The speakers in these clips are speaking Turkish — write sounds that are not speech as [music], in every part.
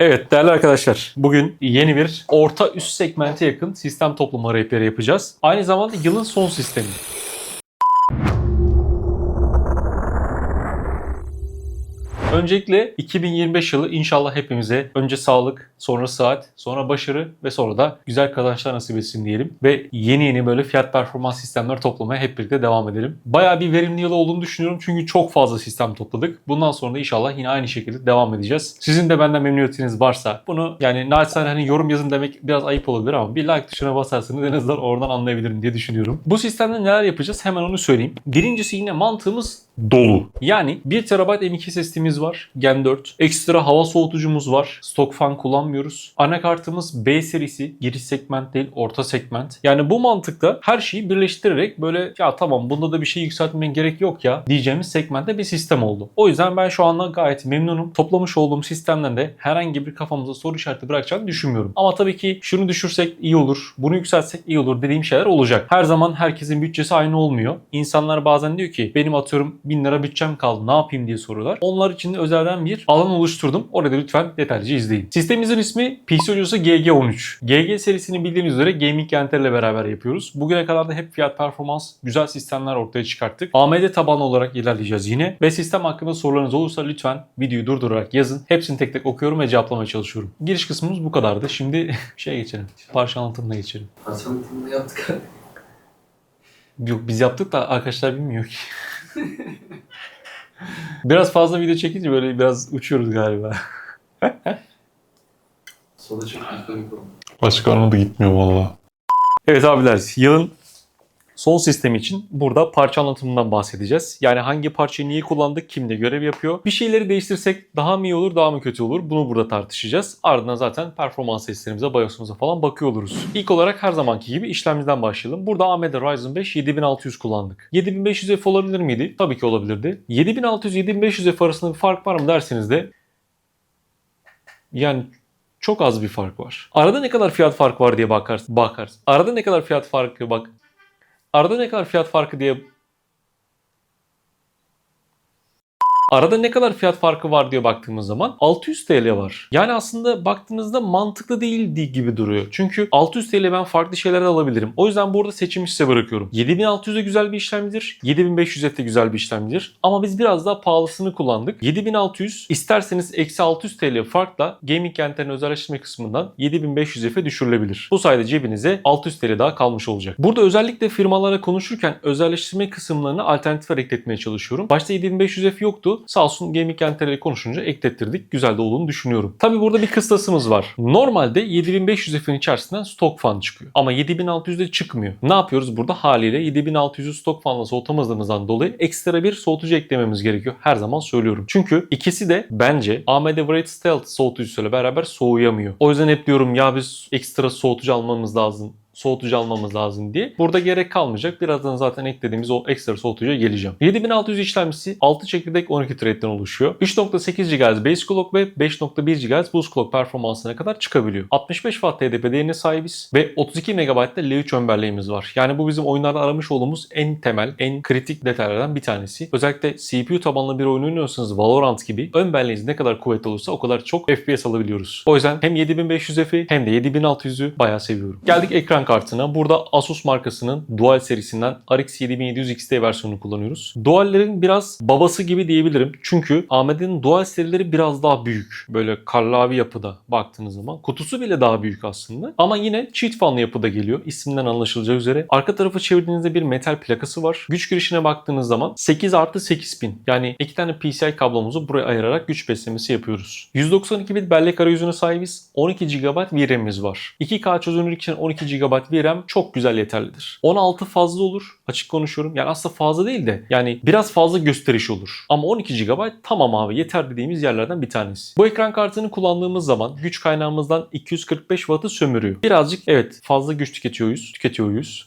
Evet değerli arkadaşlar bugün yeni bir orta üst segmente yakın sistem toplama rehberi yapacağız. Aynı zamanda yılın son sistemi. Öncelikle 2025 yılı inşallah hepimize önce sağlık, sonra saat, sonra başarı ve sonra da güzel kazançlar nasip etsin diyelim. Ve yeni yeni böyle fiyat performans sistemler toplamaya hep birlikte devam edelim. Bayağı bir verimli yıl olduğunu düşünüyorum çünkü çok fazla sistem topladık. Bundan sonra da inşallah yine aynı şekilde devam edeceğiz. Sizin de benden memnuniyetiniz varsa bunu yani naçizane hani yorum yazın demek biraz ayıp olabilir ama bir like tuşuna basarsanız en azından oradan anlayabilirim diye düşünüyorum. Bu sistemde neler yapacağız hemen onu söyleyeyim. Birincisi yine mantığımız dolu. Yani 1 TB M2 SSD'miz var. Gen 4. Ekstra hava soğutucumuz var. Stok fan kullanmıyoruz. Anakartımız B serisi. Giriş segment değil orta segment. Yani bu mantıkta her şeyi birleştirerek böyle ya tamam bunda da bir şey yükseltmeye gerek yok ya diyeceğimiz segmentte bir sistem oldu. O yüzden ben şu anda gayet memnunum. Toplamış olduğum sistemden de herhangi bir kafamıza soru işareti bırakacağını düşünmüyorum. Ama tabii ki şunu düşürsek iyi olur. Bunu yükseltsek iyi olur dediğim şeyler olacak. Her zaman herkesin bütçesi aynı olmuyor. İnsanlar bazen diyor ki benim atıyorum 1000 lira bütçem kaldı ne yapayım diye soruyorlar. Onlar için de özelden bir alan oluşturdum. Orada lütfen detaylıca izleyin. Sistemimizin ismi PC Hocası GG13. GG serisini bildiğiniz üzere Gaming Enter ile beraber yapıyoruz. Bugüne kadar da hep fiyat performans güzel sistemler ortaya çıkarttık. AMD tabanlı olarak ilerleyeceğiz yine. Ve sistem hakkında sorularınız olursa lütfen videoyu durdurarak yazın. Hepsini tek tek okuyorum ve cevaplamaya çalışıyorum. Giriş kısmımız bu kadardı. Şimdi [laughs] şeye geçelim. Parça anlatımına geçelim. Parçalatımını yaptık abi. Yok biz yaptık da arkadaşlar bilmiyor ki. [laughs] biraz fazla video çekince böyle biraz uçuyoruz galiba. Soda çok. Başka anı da gitmiyor valla. Evet abiler yılın son sistemi için burada parça anlatımından bahsedeceğiz. Yani hangi parçayı niye kullandık, kimde görev yapıyor. Bir şeyleri değiştirsek daha mı iyi olur, daha mı kötü olur? Bunu burada tartışacağız. Ardından zaten performans testlerimize, BIOS'umuza falan bakıyor oluruz. İlk olarak her zamanki gibi işlemciden başlayalım. Burada AMD Ryzen 5 7600 kullandık. 7500F olabilir miydi? Tabii ki olabilirdi. 7600-7500F arasında bir fark var mı derseniz de yani çok az bir fark var. Arada ne kadar fiyat farkı var diye bakarsın. bakarsın. Arada ne kadar fiyat farkı bak. Arada ne kadar fiyat farkı diye Arada ne kadar fiyat farkı var diye baktığımız zaman 600 TL var. Yani aslında baktığınızda mantıklı değil gibi duruyor. Çünkü 600 TL ben farklı şeyler alabilirim. O yüzden burada seçimi size bırakıyorum. 7600 de güzel bir işlemcidir. 7500 de güzel bir işlemcidir. Ama biz biraz daha pahalısını kullandık. 7600 isterseniz eksi 600 TL farkla gaming kentlerin özelleştirme kısmından 7500F'e düşürülebilir. Bu sayede cebinize 600 TL daha kalmış olacak. Burada özellikle firmalara konuşurken özelleştirme kısımlarına alternatifler ekletmeye çalışıyorum. Başta 7500F yoktu. Sağ olsun Gaming Enter'le konuşunca eklettirdik. Güzel de olduğunu düşünüyorum. Tabi burada bir kıstasımız var. Normalde 7500 F'in içerisinden stok fan çıkıyor. Ama 7600'de çıkmıyor. Ne yapıyoruz burada? Haliyle 7600'ü stok fanla soğutamadığımızdan dolayı ekstra bir soğutucu eklememiz gerekiyor. Her zaman söylüyorum. Çünkü ikisi de bence AMD Wraith Stealth soğutucusuyla beraber soğuyamıyor. O yüzden hep diyorum ya biz ekstra soğutucu almamız lazım soğutucu almamız lazım diye. Burada gerek kalmayacak. Birazdan zaten eklediğimiz o ekstra soğutucuya geleceğim. 7600 işlemcisi 6 çekirdek 12 thread'den oluşuyor. 3.8 GHz base clock ve 5.1 GHz boost clock performansına kadar çıkabiliyor. 65 Watt TDP değerine sahibiz ve 32 MB da L3 ön belleğimiz var. Yani bu bizim oyunlarda aramış olduğumuz en temel, en kritik detaylardan bir tanesi. Özellikle CPU tabanlı bir oyun oynuyorsanız Valorant gibi ön belleğiniz ne kadar kuvvetli olursa o kadar çok FPS alabiliyoruz. O yüzden hem 7500F'i hem de 7600'ü bayağı seviyorum. Geldik ekran kartına. Burada Asus markasının Dual serisinden RX 7700 XT versiyonunu kullanıyoruz. Dual'lerin biraz babası gibi diyebilirim. Çünkü AMD'nin Dual serileri biraz daha büyük. Böyle karlavi yapıda baktığınız zaman. Kutusu bile daha büyük aslında. Ama yine cheat fanlı yapıda geliyor. İsminden anlaşılacağı üzere. Arka tarafı çevirdiğinizde bir metal plakası var. Güç girişine baktığınız zaman 8 artı 8 pin. Yani iki tane PCI kablomuzu buraya ayırarak güç beslemesi yapıyoruz. 192 bit bellek arayüzüne sahibiz. 12 GB VRAM'imiz var. 2K çözünürlük için 12 GB VRAM çok güzel yeterlidir. 16 fazla olur. Açık konuşuyorum. Yani aslında fazla değil de yani biraz fazla gösteriş olur. Ama 12 GB tamam abi yeter dediğimiz yerlerden bir tanesi. Bu ekran kartını kullandığımız zaman güç kaynağımızdan 245 Watt'ı sömürüyor. Birazcık evet fazla güç tüketiyoruz. Tüketiyoruz.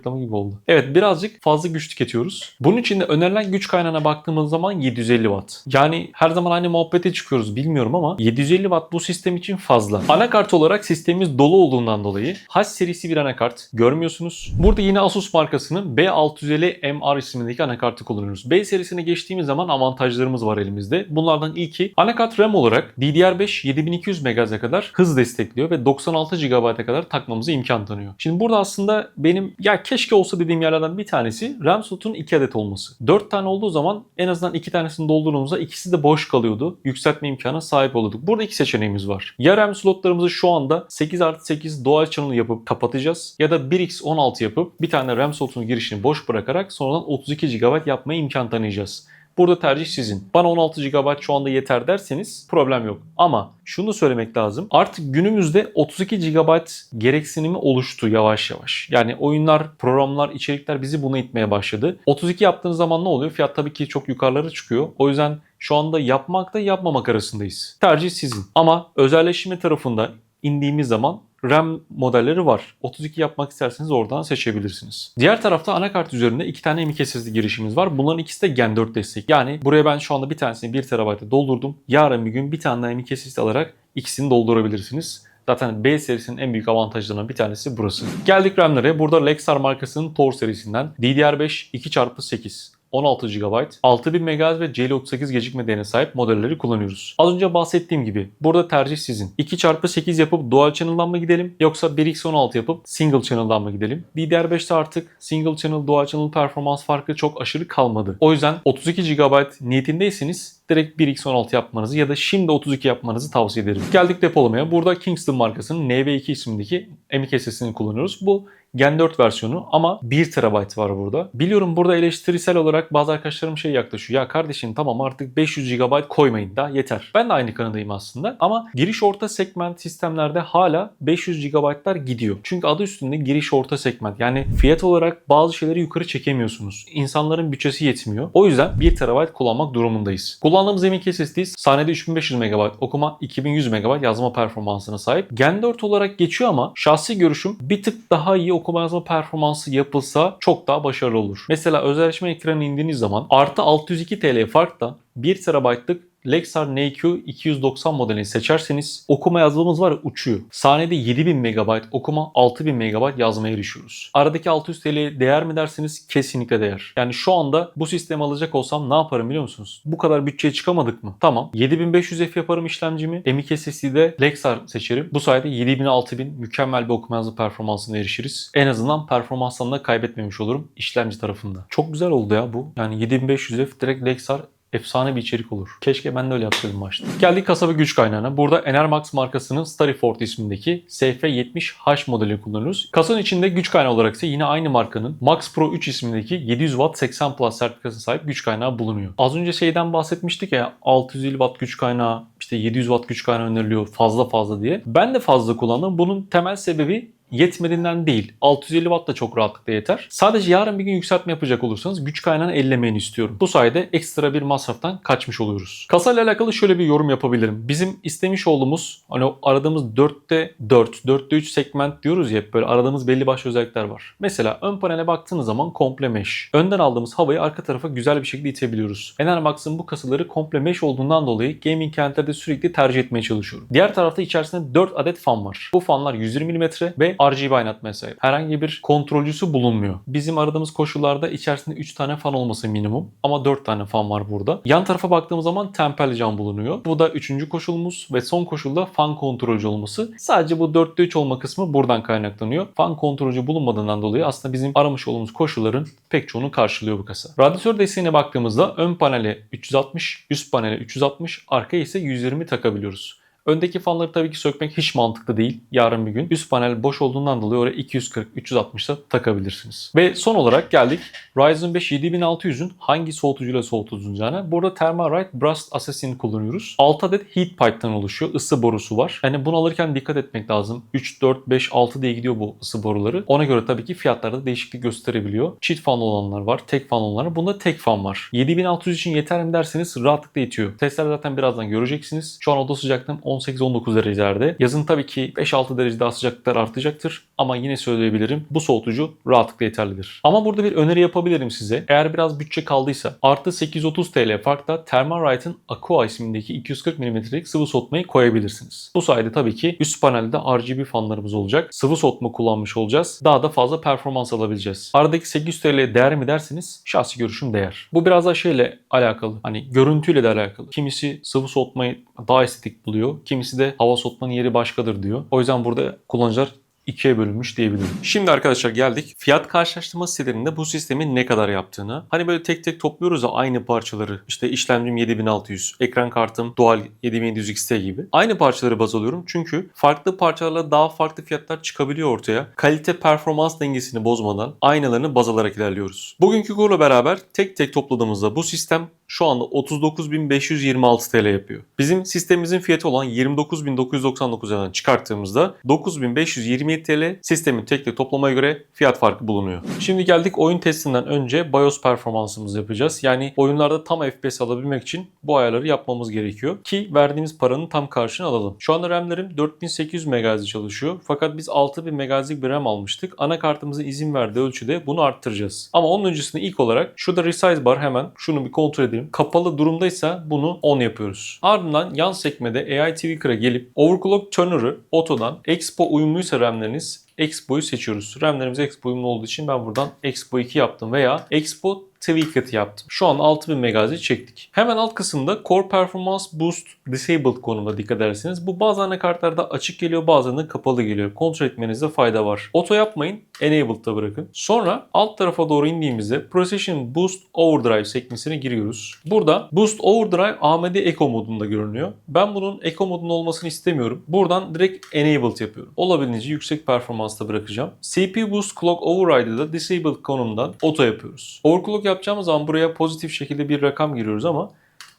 Reklamı gibi oldu. Evet birazcık fazla güç tüketiyoruz. Bunun için de önerilen güç kaynağına baktığımız zaman 750 watt. Yani her zaman aynı muhabbete çıkıyoruz bilmiyorum ama 750 watt bu sistem için fazla. Anakart olarak sistemimiz dolu olduğundan dolayı H serisi bir anakart görmüyorsunuz. Burada yine Asus markasının B650 MR ismindeki anakartı kullanıyoruz. B serisine geçtiğimiz zaman avantajlarımız var elimizde. Bunlardan ilki anakart RAM olarak DDR5 7200 MHz'e kadar hız destekliyor ve 96 GB'a kadar takmamıza imkan tanıyor. Şimdi burada aslında benim ya keşke olsa dediğim yerlerden bir tanesi RAM slotun 2 adet olması. 4 tane olduğu zaman en azından 2 tanesini doldurduğumuzda ikisi de boş kalıyordu. Yükseltme imkanına sahip oluyorduk. Burada iki seçeneğimiz var. Ya RAM slotlarımızı şu anda 8 artı 8 dual channel yapıp kapatacağız ya da 1x16 yapıp bir tane RAM slotunun girişini boş bırakarak sonradan 32 GB yapmaya imkan tanıyacağız. Burada tercih sizin. Bana 16 GB şu anda yeter derseniz problem yok. Ama şunu söylemek lazım. Artık günümüzde 32 GB gereksinimi oluştu yavaş yavaş. Yani oyunlar, programlar, içerikler bizi buna itmeye başladı. 32 yaptığınız zaman ne oluyor? Fiyat tabii ki çok yukarılara çıkıyor. O yüzden şu anda yapmakta yapmamak arasındayız. Tercih sizin. Ama özelleştirme tarafında indiğimiz zaman RAM modelleri var. 32 yapmak isterseniz oradan seçebilirsiniz. Diğer tarafta anakart üzerinde iki tane M.2 SSD girişimiz var. Bunların ikisi de Gen 4 destek. Yani buraya ben şu anda bir tanesini 1 TB'e doldurdum. Yarın bir gün bir tane daha M.2 SSD alarak ikisini doldurabilirsiniz. Zaten B serisinin en büyük avantajlarından bir tanesi burası. Geldik RAM'lere. Burada Lexar markasının Tor serisinden DDR5 2x8 16 GB, 6000 MHz ve CL38 gecikme değerine sahip modelleri kullanıyoruz. Az önce bahsettiğim gibi burada tercih sizin. 2x8 yapıp dual channel'dan mı gidelim yoksa 1x16 yapıp single channel'dan mı gidelim? DDR5'te artık single channel dual channel performans farkı çok aşırı kalmadı. O yüzden 32 GB niyetindeyseniz direkt 1x16 yapmanızı ya da şimdi 32 yapmanızı tavsiye ederim. Geldik depolamaya. Burada Kingston markasının NV2 ismindeki M.2 SSD'ni kullanıyoruz. Bu Gen 4 versiyonu ama 1 TB var burada. Biliyorum burada eleştirisel olarak bazı arkadaşlarım şey yaklaşıyor. Ya kardeşim tamam artık 500 GB koymayın da yeter. Ben de aynı kanadayım aslında ama giriş orta segment sistemlerde hala 500 GB'lar gidiyor. Çünkü adı üstünde giriş orta segment. Yani fiyat olarak bazı şeyleri yukarı çekemiyorsunuz. İnsanların bütçesi yetmiyor. O yüzden 1 TB kullanmak durumundayız. Kullandığımız M.2 SSD saniyede 3500 MB okuma 2100 MB yazma performansına sahip. Gen 4 olarak geçiyor ama şahsi görüşüm bir tık daha iyi okuma yazma performansı yapılsa çok daha başarılı olur. Mesela özelleşme ekranı indiğiniz zaman artı 602 TL farkla 1 TB'lık Lexar NQ 290 modelini seçerseniz okuma yazmamız var ya uçuyor. Saniyede 7000 MB okuma 6000 MB yazmaya erişiyoruz. Aradaki 600 TL değer mi derseniz kesinlikle değer. Yani şu anda bu sistemi alacak olsam ne yaparım biliyor musunuz? Bu kadar bütçeye çıkamadık mı? Tamam. 7500F yaparım işlemcimi. M.2 SSD'de Lexar seçerim. Bu sayede 7000 6000 mükemmel bir okuma yazma performansına erişiriz. En azından performanstan kaybetmemiş olurum işlemci tarafında. Çok güzel oldu ya bu. Yani 7500F direkt Lexar efsane bir içerik olur. Keşke ben de öyle yapsaydım başta. Geldik kasaba güç kaynağına. Burada Enermax markasının Starryford ismindeki SF70H modelini kullanıyoruz. Kasanın içinde güç kaynağı olarak ise yine aynı markanın Max Pro 3 ismindeki 700 Watt 80 Plus sertifikasına sahip güç kaynağı bulunuyor. Az önce şeyden bahsetmiştik ya 650 Watt güç kaynağı işte 700 Watt güç kaynağı öneriliyor fazla fazla diye. Ben de fazla kullandım. Bunun temel sebebi yetmediğinden değil. 650 Watt da çok rahatlıkla yeter. Sadece yarın bir gün yükseltme yapacak olursanız güç kaynağını ellemeni istiyorum. Bu sayede ekstra bir masraftan kaçmış oluyoruz. Kasayla alakalı şöyle bir yorum yapabilirim. Bizim istemiş olduğumuz hani aradığımız 4'te 4, 4'te 3 segment diyoruz ya hep böyle aradığımız belli başlı özellikler var. Mesela ön panele baktığınız zaman komple mesh. Önden aldığımız havayı arka tarafa güzel bir şekilde itebiliyoruz. Enermax'ın bu kasaları komple mesh olduğundan dolayı gaming kentlerde sürekli tercih etmeye çalışıyorum. Diğer tarafta içerisinde 4 adet fan var. Bu fanlar 120 mm ve RGB aydınlatmaya. Herhangi bir kontrolcüsü bulunmuyor. Bizim aradığımız koşullarda içerisinde 3 tane fan olması minimum ama 4 tane fan var burada. Yan tarafa baktığımız zaman temperli cam bulunuyor. Bu da 3. koşulumuz ve son koşulda fan kontrolcü olması. Sadece bu 4'te 3 olma kısmı buradan kaynaklanıyor. Fan kontrolcü bulunmadığından dolayı aslında bizim aramış olduğumuz koşulların pek çoğunu karşılıyor bu kasa. Radyatör desteğine baktığımızda ön panele 360, üst panele 360, arkaya ise 120 takabiliyoruz. Öndeki fanları tabii ki sökmek hiç mantıklı değil. Yarın bir gün üst panel boş olduğundan dolayı oraya 240, 360 da takabilirsiniz. Ve son olarak geldik Ryzen 5 7600'ün hangi soğutucuyla soğutulacağına. Burada Thermalright Brust Assassin kullanıyoruz. 6 adet heat pipe'tan oluşuyor. Isı borusu var. Yani bunu alırken dikkat etmek lazım. 3, 4, 5, 6 diye gidiyor bu ısı boruları. Ona göre tabii ki fiyatlarda değişiklik gösterebiliyor. Çift fan olanlar var, tek fan olanlar var. Bunda tek fan var. 7600 için yeter mi derseniz rahatlıkla yetiyor. Testler zaten birazdan göreceksiniz. Şu an oda sıcaklığım 18-19 derecelerde. Yazın tabii ki 5-6 derece daha sıcaklıklar artacaktır ama yine söyleyebilirim bu soğutucu rahatlıkla yeterlidir. Ama burada bir öneri yapabilirim size. Eğer biraz bütçe kaldıysa artı 830 TL farkta Thermalright'ın Aqua ismindeki 240 mm'lik sıvı soğutmayı koyabilirsiniz. Bu sayede tabii ki üst panelde RGB fanlarımız olacak. Sıvı soğutma kullanmış olacağız. Daha da fazla performans alabileceğiz. Aradaki 800 TL değer mi derseniz şahsi görüşüm değer. Bu biraz da şeyle alakalı. Hani görüntüyle de alakalı. Kimisi sıvı soğutmayı daha estetik buluyor. Kimisi de hava soğutmanın yeri başkadır diyor. O yüzden burada kullanıcılar ikiye bölünmüş diyebilirim. Şimdi arkadaşlar geldik fiyat karşılaştırma sitelerinde bu sistemin ne kadar yaptığını. Hani böyle tek tek topluyoruz ya aynı parçaları. İşte işlemcim 7600, ekran kartım Dual 7700 XT gibi. Aynı parçaları baz alıyorum çünkü farklı parçalarla daha farklı fiyatlar çıkabiliyor ortaya. Kalite performans dengesini bozmadan aynalarını baz alarak ilerliyoruz. Bugünkü kurla beraber tek tek topladığımızda bu sistem şu anda 39.526 TL yapıyor. Bizim sistemimizin fiyatı olan 29.999'dan çıkarttığımızda 9.527 TL sistemin tek tek toplamaya göre fiyat farkı bulunuyor. Şimdi geldik oyun testinden önce BIOS performansımızı yapacağız. Yani oyunlarda tam FPS alabilmek için bu ayarları yapmamız gerekiyor ki verdiğimiz paranın tam karşılığını alalım. Şu anda RAM'lerim 4800 MHz çalışıyor. Fakat biz 6000 MHz'lik bir RAM almıştık. Anakartımızın izin verdiği ölçüde bunu arttıracağız. Ama onun öncesinde ilk olarak şurada resize bar hemen şunu bir kontrol edelim. Kapalı durumdaysa bunu on yapıyoruz. Ardından yan sekmede AI TV Crack'a gelip Overclock Tuner'ı otodan Expo uyumluysa RAM'leriniz Expo'yu seçiyoruz. RAM'lerimiz Expo uyumlu olduğu için ben buradan Expo 2 yaptım veya Expo Tweaked yaptım. Şu an 6000 MHz'i çektik. Hemen alt kısımda Core Performance Boost Disabled konumuna dikkat ederseniz bu bazı anakartlarda açık geliyor bazılarında kapalı geliyor. Kontrol etmenizde fayda var. Auto yapmayın. Enabled'da bırakın. Sonra alt tarafa doğru indiğimizde Precision Boost Overdrive sekmesine giriyoruz. Burada Boost Overdrive AMD Eco modunda görünüyor. Ben bunun Eco modunda olmasını istemiyorum. Buradan direkt Enabled yapıyorum. Olabildiğince yüksek performansta bırakacağım. CPU Boost Clock Override'ı da Disabled konumdan Auto yapıyoruz. Overclock yapacağımız zaman buraya pozitif şekilde bir rakam giriyoruz ama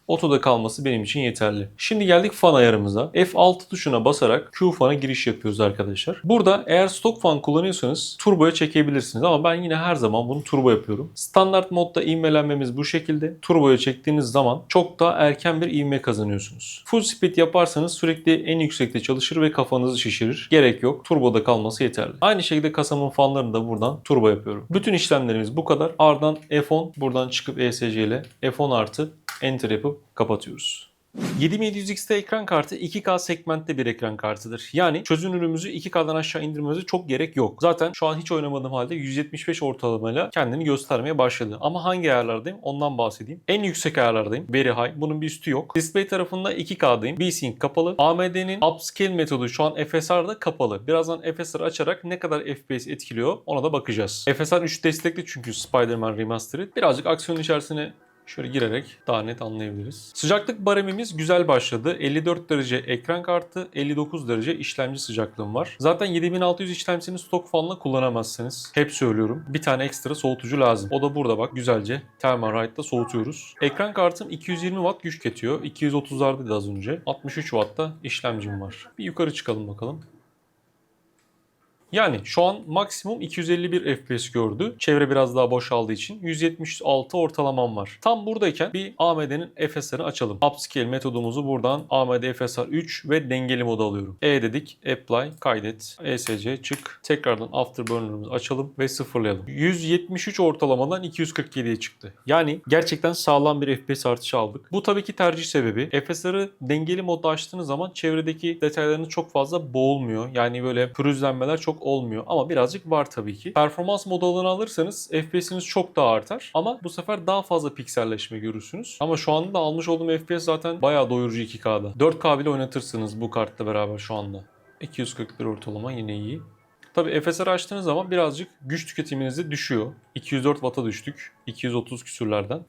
Otoda kalması benim için yeterli. Şimdi geldik fan ayarımıza. F6 tuşuna basarak Q fan'a giriş yapıyoruz arkadaşlar. Burada eğer stok fan kullanıyorsanız turboya çekebilirsiniz ama ben yine her zaman bunu turbo yapıyorum. Standart modda ivmelenmemiz bu şekilde. Turboya çektiğiniz zaman çok daha erken bir ivme kazanıyorsunuz. Full speed yaparsanız sürekli en yüksekte çalışır ve kafanızı şişirir. Gerek yok. Turboda kalması yeterli. Aynı şekilde kasamın fanlarını da buradan turbo yapıyorum. Bütün işlemlerimiz bu kadar. Ardından F10 buradan çıkıp ESC ile F10 artı Enter yapıp kapatıyoruz. 7700 XT ekran kartı 2K segmentte bir ekran kartıdır. Yani çözünürlüğümüzü 2K'dan aşağı indirmemize çok gerek yok. Zaten şu an hiç oynamadığım halde 175 ortalamayla kendini göstermeye başladı. Ama hangi ayarlardayım ondan bahsedeyim. En yüksek ayarlardayım. Very High. Bunun bir üstü yok. Display tarafında 2K'dayım. V-Sync kapalı. AMD'nin Upscale metodu şu an FSR'da kapalı. Birazdan FSR açarak ne kadar FPS etkiliyor ona da bakacağız. FSR 3 destekli çünkü Spider-Man Remastered. Birazcık aksiyon içerisine Şöyle girerek daha net anlayabiliriz. Sıcaklık baremimiz güzel başladı. 54 derece ekran kartı, 59 derece işlemci sıcaklığım var. Zaten 7600 işlemcisini stok fanla kullanamazsınız. Hep söylüyorum. Bir tane ekstra soğutucu lazım. O da burada bak güzelce Thermalright'ta soğutuyoruz. Ekran kartım 220 watt güç getiriyor. 230'lardaydı az önce. 63 watt'ta işlemcim var. Bir yukarı çıkalım bakalım. Yani şu an maksimum 251 FPS gördü. Çevre biraz daha boşaldığı için 176 ortalamam var. Tam buradayken bir AMD'nin FSR'ını açalım. Upscale metodumuzu buradan AMD FSR 3 ve dengeli moda alıyorum. E dedik, apply, kaydet, ESC çık. Tekrardan afterburner'ımızı açalım ve sıfırlayalım. 173 ortalamadan 247'ye çıktı. Yani gerçekten sağlam bir FPS artışı aldık. Bu tabii ki tercih sebebi. FSR'ı dengeli modda açtığınız zaman çevredeki detaylarınız çok fazla boğulmuyor. Yani böyle pürüzlenmeler çok olmuyor ama birazcık var tabii ki. Performans modu alanı alırsanız FPS'iniz çok daha artar ama bu sefer daha fazla pikselleşme görürsünüz. Ama şu anda da almış olduğum FPS zaten bayağı doyurucu 2K'da. 4K bile oynatırsınız bu kartla beraber şu anda. 241 ortalama yine iyi. Tabii FSR açtığınız zaman birazcık güç tüketiminiz de düşüyor. 204 Watt'a düştük. 230 küsürlerden.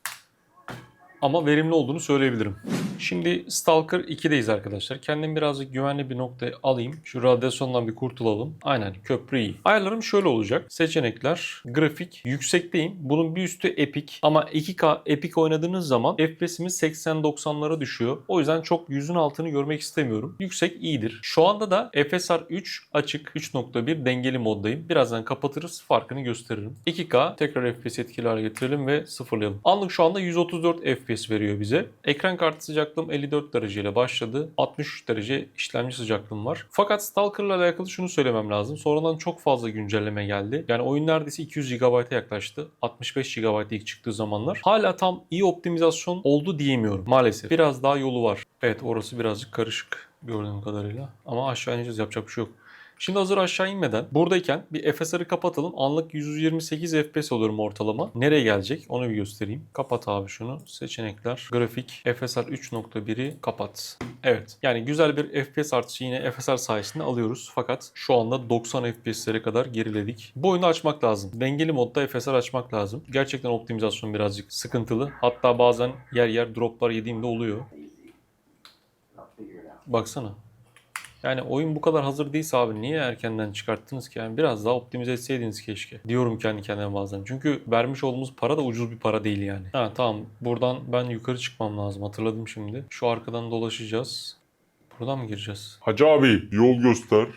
Ama verimli olduğunu söyleyebilirim. Şimdi Stalker 2'deyiz arkadaşlar. Kendimi birazcık güvenli bir noktaya alayım. Şu radyasyondan bir kurtulalım. Aynen köprü iyi. Ayarlarım şöyle olacak. Seçenekler, grafik, yüksekteyim. Bunun bir üstü Epic. Ama 2K Epic oynadığınız zaman FPS'imiz 80-90'lara düşüyor. O yüzden çok yüzün altını görmek istemiyorum. Yüksek iyidir. Şu anda da FSR 3 açık 3.1 dengeli moddayım. Birazdan kapatırız farkını gösteririm. 2K tekrar FPS etkili hale getirelim ve sıfırlayalım. Anlık şu anda 134 FPS veriyor bize. Ekran kartı sıcaklığı sıcaklığım 54 dereceyle başladı. 63 derece işlemci sıcaklığım var. Fakat Stalker'la alakalı şunu söylemem lazım. Sonradan çok fazla güncelleme geldi. Yani oyun neredeyse 200 GB'a yaklaştı. 65 GB ilk çıktığı zamanlar. Hala tam iyi optimizasyon oldu diyemiyorum maalesef. Biraz daha yolu var. Evet orası birazcık karışık gördüğüm kadarıyla. Ama aşağı ineceğiz yapacak bir şey yok. Şimdi hazır aşağı inmeden buradayken bir FSR'ı kapatalım. Anlık 128 FPS olurum ortalama. Nereye gelecek onu bir göstereyim. Kapat abi şunu. Seçenekler, grafik, FSR 3.1'i kapat. Evet yani güzel bir FPS artışı yine FSR sayesinde alıyoruz. Fakat şu anda 90 FPS'lere kadar geriledik. Bu oyunu açmak lazım. Dengeli modda FSR açmak lazım. Gerçekten optimizasyon birazcık sıkıntılı. Hatta bazen yer yer droplar yediğimde oluyor. Baksana. Yani oyun bu kadar hazır değilse abi niye erkenden çıkarttınız ki? Yani biraz daha optimize etseydiniz keşke. Diyorum kendi kendime bazen. Çünkü vermiş olduğumuz para da ucuz bir para değil yani. Ha tamam buradan ben yukarı çıkmam lazım hatırladım şimdi. Şu arkadan dolaşacağız. Buradan mı gireceğiz? Hacı abi yol göster.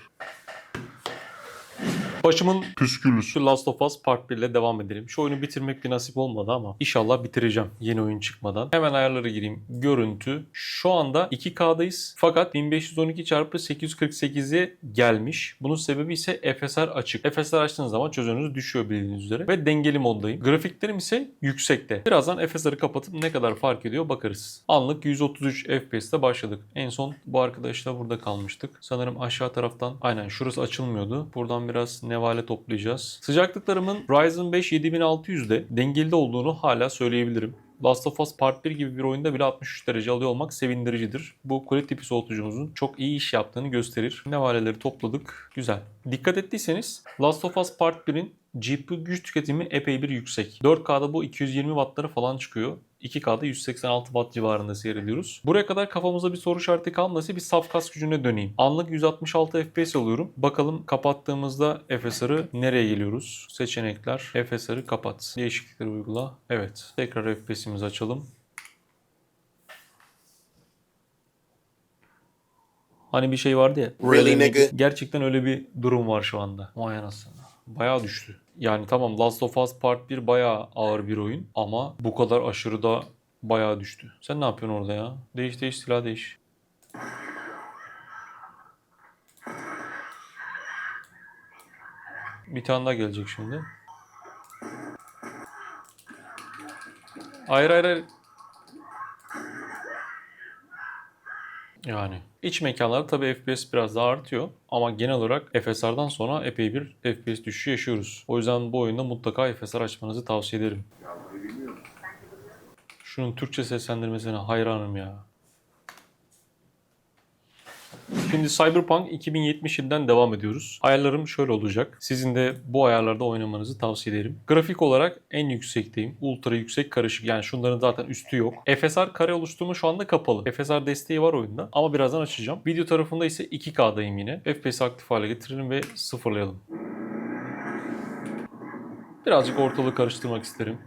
Başımın Püskülüs. Şu Last of Us Part 1 ile devam edelim. Şu oyunu bitirmek bir nasip olmadı ama inşallah bitireceğim yeni oyun çıkmadan. Hemen ayarlara gireyim. Görüntü. Şu anda 2K'dayız. Fakat 1512 x 848'e gelmiş. Bunun sebebi ise FSR açık. FSR açtığınız zaman çözünürlüğünüz düşüyor bildiğiniz üzere. Ve dengeli moddayım. Grafiklerim ise yüksekte. Birazdan FSR'ı kapatıp ne kadar fark ediyor bakarız. Anlık 133 FPS'te başladık. En son bu arkadaşla burada kalmıştık. Sanırım aşağı taraftan aynen şurası açılmıyordu. Buradan biraz nevale toplayacağız. Sıcaklıklarımın Ryzen 5 7600'de dengeli olduğunu hala söyleyebilirim. Last of Us Part 1 gibi bir oyunda bile 63 derece alıyor olmak sevindiricidir. Bu kule tipi soğutucumuzun çok iyi iş yaptığını gösterir. Nevaleleri topladık. Güzel. Dikkat ettiyseniz Last of Us Part 1'in GPU güç tüketimi epey bir yüksek. 4K'da bu 220 wattları falan çıkıyor. 2K'da 186 watt civarında seyrediyoruz. Buraya kadar kafamıza bir soru işareti kalması bir saf kas gücüne döneyim. Anlık 166 FPS alıyorum. Bakalım kapattığımızda FSR'ı nereye geliyoruz? Seçenekler. FSR'ı kapat. Değişiklikleri uygula. Evet. Tekrar FPS'imizi açalım. Hani bir şey vardı ya. Really, nigga? Gerçekten öyle bir durum var şu anda. Vay anasını. Bayağı düştü. Yani tamam Last of Us Part 1 bayağı ağır bir oyun ama bu kadar aşırı da bayağı düştü. Sen ne yapıyorsun orada ya? Değiş değiş silah değiş. Bir tane daha gelecek şimdi. Hayır hayır hayır. Yani iç mekanlarda tabii FPS biraz daha artıyor ama genel olarak FSR'dan sonra epey bir FPS düşüşü yaşıyoruz. O yüzden bu oyunda mutlaka FSR açmanızı tavsiye ederim. Şunun Türkçe seslendirmesine hayranım ya. Şimdi Cyberpunk 2077'den devam ediyoruz. Ayarlarım şöyle olacak. Sizin de bu ayarlarda oynamanızı tavsiye ederim. Grafik olarak en yüksekteyim. Ultra yüksek karışık. Yani şunların zaten üstü yok. FSR kare oluşturma şu anda kapalı. FSR desteği var oyunda ama birazdan açacağım. Video tarafında ise 2K'dayım yine. FPS aktif hale getirelim ve sıfırlayalım. Birazcık ortalığı karıştırmak isterim.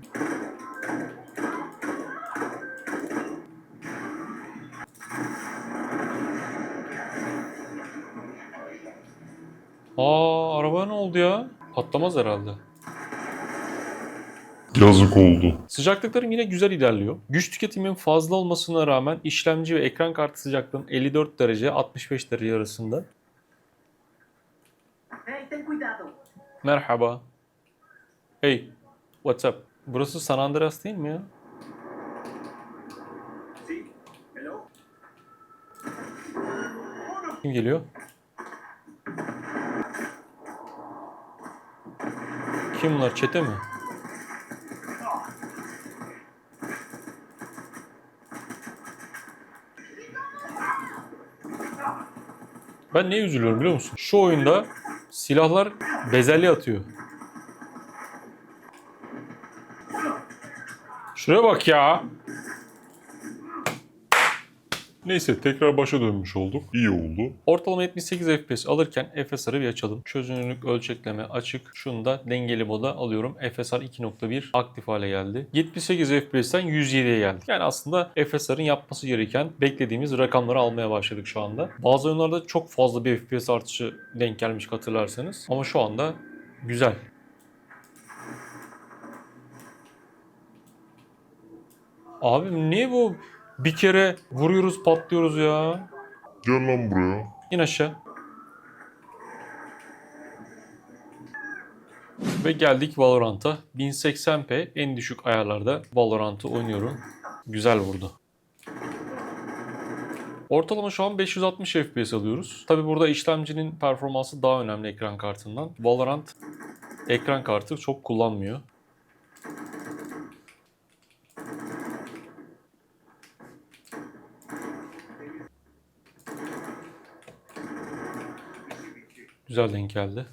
Aa arabaya ne oldu ya? Patlamaz herhalde. Yazık oldu. Sıcaklıklarım yine güzel ilerliyor. Güç tüketimin fazla olmasına rağmen işlemci ve ekran kartı sıcaklığım 54 derece 65 derece arasında. Hey, ten cuidado. Merhaba. Hey, what's up? Burası San Andreas değil mi ya? Sí. Hello. Kim geliyor? Kim bunlar? Çete mi? Ben neye üzülüyorum biliyor musun? Şu oyunda silahlar bezelye atıyor. Şuraya bak ya. Neyse tekrar başa dönmüş olduk. İyi oldu. Ortalama 78 FPS alırken FSR'ı bir açalım. Çözünürlük ölçekleme açık. Şunu da dengeli moda alıyorum. FSR 2.1 aktif hale geldi. 78 FPS'ten 107'ye geldik. Yani aslında FSR'ın yapması gereken beklediğimiz rakamları almaya başladık şu anda. Bazı oyunlarda çok fazla bir FPS artışı denk gelmiş hatırlarsanız. Ama şu anda güzel. Abi niye bu Bir kere vuruyoruz patlıyoruz ya. Gel lan buraya. İn aşağı. Ve geldik Valorant'a. 1080p en düşük ayarlarda Valorant'ı oynuyorum. Güzel vurdu. Ortalama şu an 560 FPS alıyoruz. Tabi burada işlemcinin performansı daha önemli ekran kartından. Valorant ekran kartı çok kullanmıyor. Güzel denk geldi.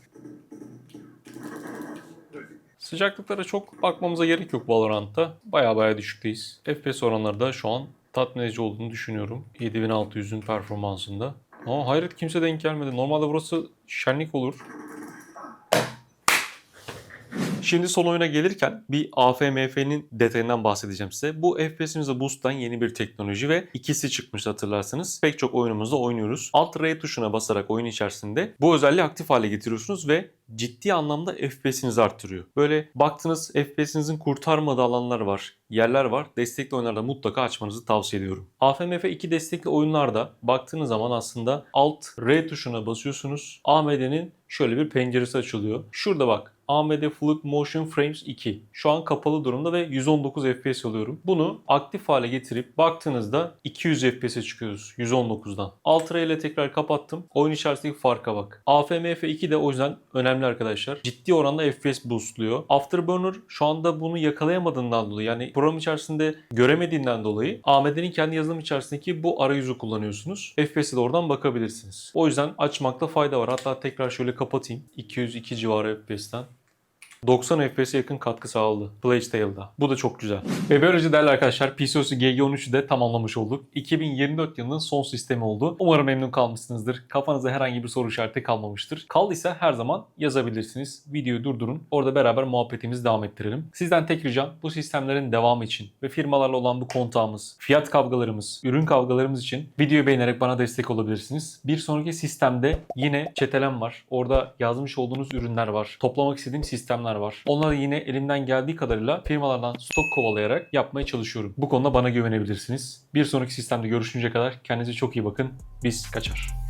Sıcaklıklara çok bakmamıza gerek yok Valorant'ta. Baya baya düşükteyiz. FPS oranları da şu an tatmin edici olduğunu düşünüyorum. 7600'ün performansında. Ama hayret kimse denk gelmedi. Normalde burası şenlik olur. Şimdi son oyuna gelirken bir AFMF'nin detayından bahsedeceğim size. Bu FPS'imize boost'tan yeni bir teknoloji ve ikisi çıkmış hatırlarsanız. Pek çok oyunumuzda oynuyoruz. Alt R tuşuna basarak oyun içerisinde bu özelliği aktif hale getiriyorsunuz ve ciddi anlamda FPS'inizi arttırıyor. Böyle baktınız FPS'inizin kurtarmadığı alanlar var, yerler var. Destekli oyunlarda mutlaka açmanızı tavsiye ediyorum. AFMF 2 destekli oyunlarda baktığınız zaman aslında Alt R tuşuna basıyorsunuz. AMD'nin şöyle bir penceresi açılıyor. Şurada bak AMD Fluid Motion Frames 2. Şu an kapalı durumda ve 119 FPS alıyorum. Bunu aktif hale getirip baktığınızda 200 FPS'e çıkıyoruz 119'dan. Alt ile tekrar kapattım. Oyun içerisindeki farka bak. AFMF 2 de o yüzden önemli arkadaşlar. Ciddi oranda FPS boostluyor. Afterburner şu anda bunu yakalayamadığından dolayı yani program içerisinde göremediğinden dolayı AMD'nin kendi yazılım içerisindeki bu arayüzü kullanıyorsunuz. FPS'e de oradan bakabilirsiniz. O yüzden açmakta fayda var. Hatta tekrar şöyle kapatayım. 202 civarı FPS'ten. 90 FPS'e yakın katkı sağladı PlayStation'da. Bu da çok güzel. Ve böylece değerli arkadaşlar PCOS GG13'ü de tamamlamış olduk. 2024 yılının son sistemi oldu. Umarım memnun kalmışsınızdır. Kafanızda herhangi bir soru işareti kalmamıştır. Kaldıysa her zaman yazabilirsiniz. Videoyu durdurun. Orada beraber muhabbetimizi devam ettirelim. Sizden tek ricam bu sistemlerin devamı için ve firmalarla olan bu kontağımız, fiyat kavgalarımız, ürün kavgalarımız için videoyu beğenerek bana destek olabilirsiniz. Bir sonraki sistemde yine çetelem var. Orada yazmış olduğunuz ürünler var. Toplamak istediğim sistemler var. Onları yine elimden geldiği kadarıyla firmalardan stok kovalayarak yapmaya çalışıyorum. Bu konuda bana güvenebilirsiniz. Bir sonraki sistemde görüşünceye kadar kendinize çok iyi bakın. Biz kaçar.